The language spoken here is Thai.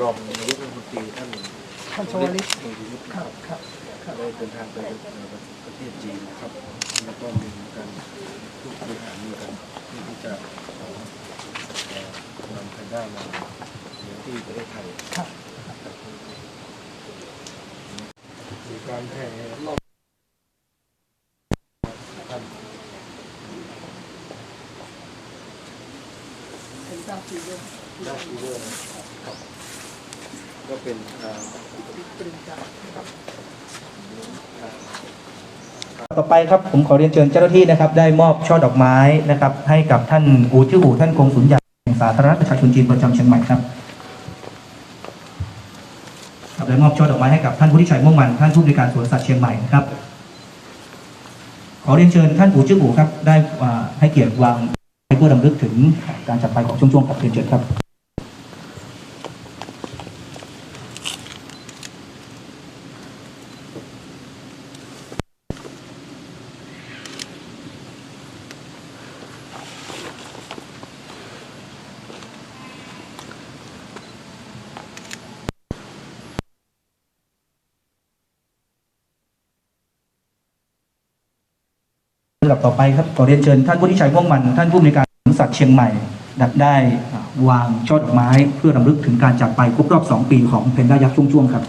รองนายกรัฐมนตรีท่านท่านชวลิตเอกยุทธ์ครับครับครับได้เดินทางไปประเทศจีนนะครับแล้วก็มีการพูดคุยหารือกันเพื่อที่จะขอเอ่อนำแพนด้ามาเลี้ยงที่ประเทศไทยครับมีการแผ่รอบท่านเป็นเจ้าปีเรื่องด้านที่เรื่องนะครับ ก็เป็นต่อไปครับผมขอเรียนเชิญเจ้าหน้าที่นะครับ ได้มอบช่อดอกไม้นะครับ ให้กับท่านอูชื่ออูท่านกงสุลใหญ่แห่งสาธารณรัฐประชาชนจีนประจำเชียงใหม่ครับครับได้มอบช่อดอกไม้ให้กับท่านผู้ที่ชัยม่วงมันท่านผู้บริการสวนสัตว์เชียงใหม่นะครับ ขอเรียนเชิญท่านอูชื่ออูครับ ได้ให้เกียรติวางเพื่อรำลึกถึงการจากไปของช่วงๆกับเรียนเชิญครับ ลำดับต่อไปครับขอเรียนเชิญท่านผู้ที่ชัยม่วงมัน ท่านผู้ในวยการสวนสัตว์เชียงใหม่ดับได้วางช่อดอกไม้เพื่อรำลึกถึงการจากไปครบรอบ 2 ปีของเพนด้ายักษ์ช่วงๆครับ